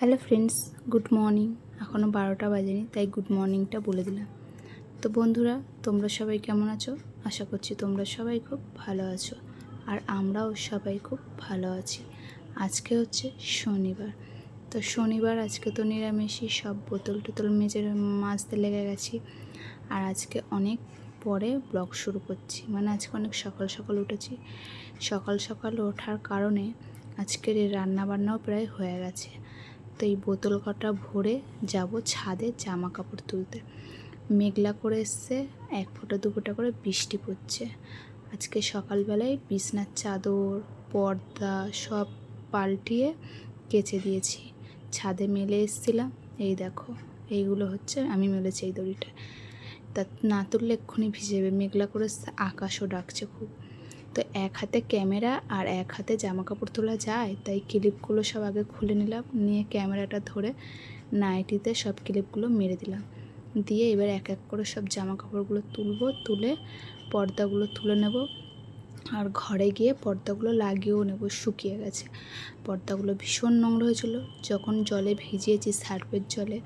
Hello friends, good morning. এখনও বারোটা বাজেনি, তাই গুড মর্নিংটা বলে দিলাম। তো বন্ধুরা, তোমরা সবাই কেমন আছো? আশা করছি তোমরা সবাই খুব ভালো আছো, আর আমরাও সবাই খুব ভালো আছি। আজকে হচ্ছে শনিবার। তো শনিবার, আজকে তো নিরামিষই, সব বোতল টোতল মেজে মাছতে লেগে গেছি। আর আজকে অনেক পরে ব্লগ শুরু করছি। মানে আজকে অনেক সকাল সকাল উঠেছি। সকাল সকাল ওঠার কারণে আজকের এই রান্নাবান্নাও প্রায় হয়ে গেছে। তো এই বোতল কটা ভরে যাব ছাদে জামা কাপড় তুলতে। মেঘলা করে এসছে, এক ফোঁটা দু ফোঁটা করে বৃষ্টি পড়ছে। আজকে সকালবেলায় বিছনার চাদর, পর্দা সব পাল্টিয়ে কেচে দিয়েছি। ছাদে মেলে এসছিলাম, এই দেখো, এইগুলো হচ্ছে, আমি মেলেছি এই দড়িটা। তা না তুললে এক্ষুনি ভিজে যাবে। মেঘলা করে আকাশও ডাকছে খুব। তো এক হাতে ক্যামেরা আর এক হাতে জামা কাপড় তোলা যায়, তাই ক্লিপগুলো সব আগে খুলে নিলাম, নিয়ে ক্যামেরাটা ধরে নাইটিতে সব ক্লিপগুলো মেরে দিলাম। দিয়ে এবার এক এক করে সব জামা কাপড়গুলো তুলবো, তুলে পর্দাগুলো তুলে নেব। আর ঘরে গিয়ে পর্দাগুলো লাগিয়েও নেব, শুকিয়ে গেছে। পর্দাগুলো ভীষণ নোংরা হয়েছিল যখন জলে ভিজিয়েছি সার্ফের জলে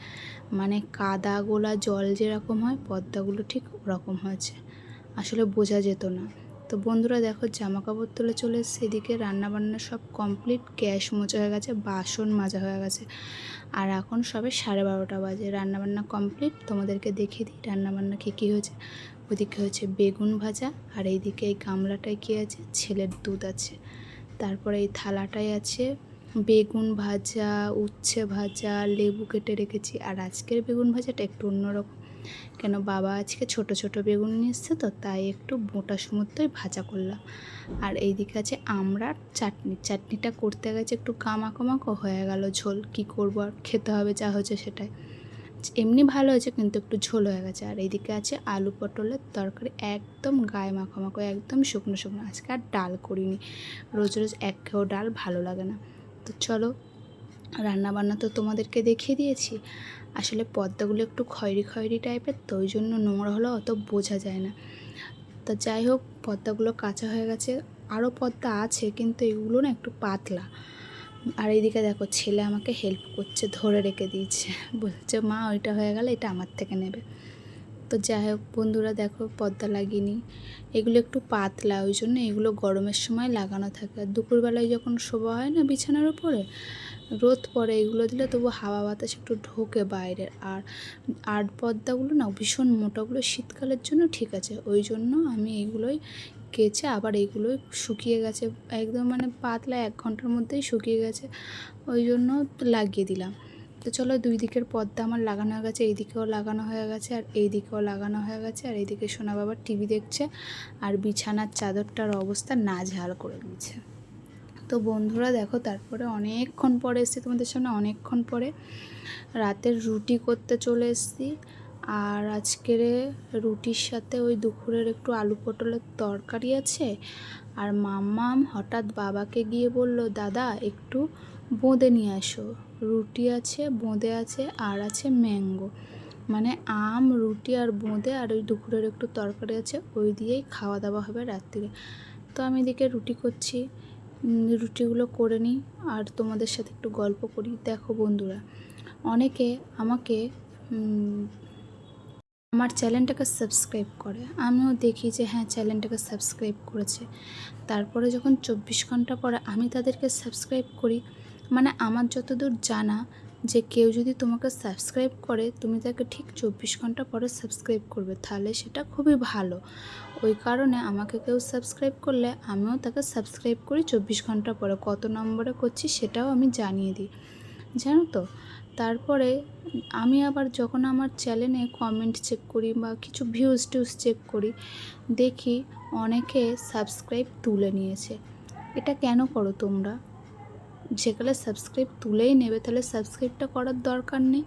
মানে কাদা গোলা জল যেরকম হয়, পর্দাগুলো ঠিক ওরকম হয়েছে। আসলে বোঝা যেত না। তো বন্ধুরা দেখো জামা কাপড় তুলে চলে এসছে। এদিকে রান্নাবান্না সব কমপ্লিট গ্যাস মোচা হয়ে গেছে, বাসন মাজা হয়ে গেছে। আর এখন সবে সাড়ে বারোটা বাজে। রান্নাবান্না কমপ্লিট তোমাদেরকে দেখিয়ে দিই রান্নাবান্না কী কী হয়েছে। ওদিকে হয়েছে বেগুন ভাজা, আর এইদিকে এই গামলাটায় কী আছে? ছেলের দুধ আছে। তারপরে এই থালাটায় আছে বেগুন ভাজা, উচ্ছে ভাজা, লেবু কেটে রেখেছি। আর আজকের বেগুন ভাজাটা একটু অন্যরকম। কেন বাবা আজকে ছোট ছোট বেগুন নিয়ে এসছে তো, তাই একটু মোটা সমুদ্রই ভাজা করলাম। আর এইদিকে আছে আমড়ার চাটনি। চাটনিটা করতে গেছে একটু কামাকমাকো হয়ে গেল ঝোল। কি করব আর খেতে হবে যা হচ্ছে সেটাই। এমনি ভালো হয়েছে কিন্তু একটু ঝোল হয়ে গেছে। আর এইদিকে আছে আলু পটলের তরকারি একদম গায়ে মাখো মাখো একদম শুকনো শুকনো। আজকে আর ডাল করিনি। রোজ রোজ এক খেয়েও ডাল ভালো লাগে না। তো চলো, রান্নাবান্না তো তোমাদেরকে দেখিয়ে দিয়েছি। আসলে পর্দাগুলো একটু খয়েরি খয়েরি টাইপের, তো ওই জন্য নোংরা হলে অত বোঝা যায় না। তা যাই হোক পর্দাগুলো কাঁচা হয়ে গেছে। আরও পর্দা আছে, কিন্তু এগুলো না একটু পাতলা। আর এইদিকে দেখো, ছেলে আমাকে হেল্প করছে, ধরে রেখে দিয়েছে। বলছে, মা, ওইটা হয়ে গেলে এটা আমার থেকে নেবে। তো যাই হোক বন্ধুরা দেখো পর্দা লাগিনি। এগুলো একটু পাতলা, ওই জন্য এগুলো গরমের সময় লাগানো থাকে। আর দুপুরবেলায় যখন শোভা হয় না বিছানার উপরে, রোদ পড়ে, এগুলো দিলে তবু হাওয়া বাতাস একটু ঢোকে বাইরের আর আর্ট পর্দাগুলো না ভীষণ মোটাগুলো শীতকালের জন্য ঠিক আছে। ওই জন্য আমি এগুলোই কেচে আবার এগুলোই শুকিয়ে গেছে। একদম মানে পাতলা এক ঘণ্টার মধ্যেই শুকিয়ে গেছে। ওই জন্য লাগিয়ে দিলাম। তো চলো দুই দিকের পর্দা আমার লাগানো হয়ে গেছে, এইদিকেও লাগানো হয়ে গেছে আর এই দিকেও লাগানো হয়ে গেছে আর এইদিকে সোনা বাবার টিভি দেখছে আর বিছানার চাদরটার অবস্থা নাজেহাল করে দিয়েছে তো বন্ধুরা দেখো তারপরে অনেকক্ষণ পরে এসেছি তোমাদের সামনে, অনেকক্ষণ পরে রাতের রুটি করতে চলে এসেছি আর আজকের রুটির সাথে ওই দুপুরের একটু আলু পটলের তরকারি আছে। আর মাম্মাম হঠাৎ বাবাকে গিয়ে বলল, দাদা, একটু বোঁদে নিয়ে আসো। রুটি আছে, বোঁদে আছে, আর আছে ম্যাঙ্গো। মানে আম, রুটি আর বোঁদে আর ওই দুপুরের একটু তরকারি আছে, ওই দিয়েই খাওয়া দাওয়া হবে রাত্রিরে। তো আমি এদিকে রুটি করছি। রুটিগুলো করে নিই আর তোমাদের সাথে একটু গল্প করি। দেখো বন্ধুরা, অনেকে আমাকে আমার চ্যানেলটাকে সাবস্ক্রাইব করে। আমিও দেখি যে হ্যাঁ চ্যানেলটাকে সাবস্ক্রাইব করেছে। তারপরে যখন চব্বিশ ঘণ্টা পরে আমি তাদেরকে সাবস্ক্রাইব করি মানে আমার যতদূর জানা যে কেউ যদি তোমাকে সাবস্ক্রাইব করে, তুমি তাকে ঠিক চব্বিশ ঘণ্টা পরে সাবস্ক্রাইব করবে, তাহলে সেটা খুবই ভালো। ওই কারণে আমাকে কেউ সাবস্ক্রাইব করলে আমিও তাকে সাবস্ক্রাইব করি চব্বিশ ঘণ্টা পরে। কত নম্বরে করছি সেটাও আমি জানিয়ে দিই। জানো তো? তারপরে আমি আবার যখন আমার চ্যানেলে কমেন্ট চেক করি বা কিছু ভিউজ টিউজ চেক করি, দেখি অনেকে সাবস্ক্রাইব তুলে নিয়েছে। এটা কেন করো তোমরা? যেখানে সাবস্ক্রাইব তুলেই নেবে, তাহলে সাবস্ক্রাইবটা করার দরকার নেই।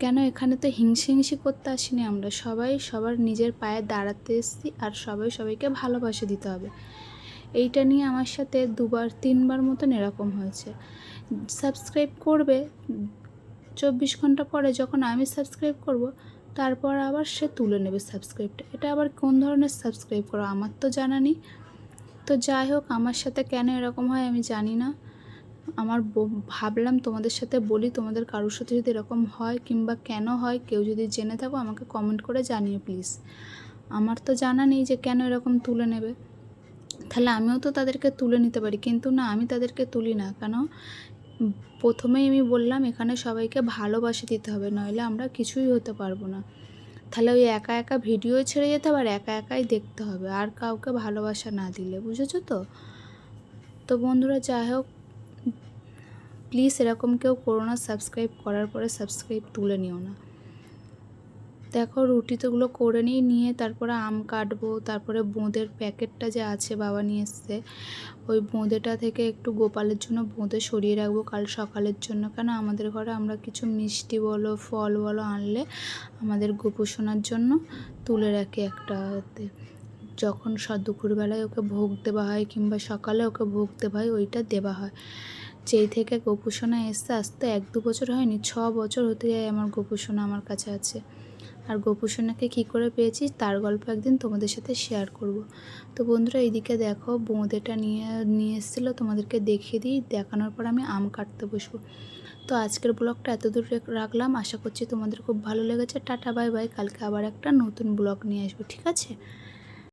কেন? এখানে তো হিংসি হিংসি করতে আসিনি আমরা। সবাই সবার নিজের পায়ে দাঁড়াতে এসেছি আর সবাই সবাইকে ভালোবাসা দিতে হবে। এইটা নিয়ে আমার সাথে দুবার, তিনবার মতন এরকম হয়েছে। সাবস্ক্রাইব করবে চব্বিশ ঘণ্টা পরে যখন আমি সাবস্ক্রাইব করব, তারপর আবার সে তুলে নেবে সাবস্ক্রাইবটা এটা আবার কোন ধরনের সাবস্ক্রাইব করো? আমার তো জানা নেই। তো যাই হোক, আমার সাথে কেন এরকম হয় আমি জানি না। আমার ভাবলাম তোমাদের সাথে বলি, তোমাদের কারোর সাথে যদি এরকম হয় কিংবা কেন হয়, কেউ যদি জেনে থাকো, আমাকে কমেন্ট করে জানিও প্লিজ আমার তো জানা নেই যে কেন এরকম তুলে নেবে। তাহলে আমিও তো তাদেরকে তুলে নিতে পারি, কিন্তু না, আমি তাদেরকে তুলি না। কেন? প্রথমেই আমি বললাম, এখানে সবাইকে ভালোবাসে দিতে হবে, নইলে আমরা কিছুই হতে পারব না। তাহলে ওই একা একা ভিডিও ছেড়ে যেতে হবে আর একা একাই দেখতে হবে, আর কাউকে ভালোবাসা না দিলে, বুঝেছ তো? তো বন্ধুরা, যাই হোক প্লিজ এরকম কেউ করো না সাবস্ক্রাইব করার পরে সাবস্ক্রাইব তুলে নিও না। দেখো রুটি তোগুলো করে নিই নিয়ে তারপরে আম কাটবো, তারপরে বোঁদের প্যাকেটটা যে আছে বাবা নিয়ে এসছে, ওই বোঁদেটা থেকে একটু গোপালের জন্য বোঁদে সরিয়ে রাখব কাল সকালের জন্য। কেন আমাদের ঘরে আমরা কিছু মিষ্টি বলো, ফল বলো আনলে আমাদের গোপোষণার জন্য তুলে রাখি একটা। যখন দুপুরবেলায় ওকে ভোগ দেওয়া হয় কিংবা সকালে ওকে ভোগ দেওয়া হয়, ওইটা দেওয়া হয়। যেই থেকে গোপুসোনা এসতে আসতে এক দু বছর হয়নি, ছ বছর হতে যায় আমার গোপুসোনা আমার কাছে আছে। আর গোপুসোনাকে কী করে পেয়েছি, তার গল্প একদিন তোমাদের সাথে শেয়ার করব। তো বন্ধুরা, এইদিকে দেখো, বোঁদেটা নিয়ে নিয়ে এসেছিল, তোমাদেরকে দেখিয়ে দিই, দেখানোর পর আমি আম কাটতে বসবো। তো আজকের ব্লগটা এত দূর রাখলাম, আশা করছি তোমাদের খুব ভালো লেগেছে, টাটা, বাই বাই, কালকে আবার একটা নতুন ব্লগ নিয়ে আসব, ঠিক আছে?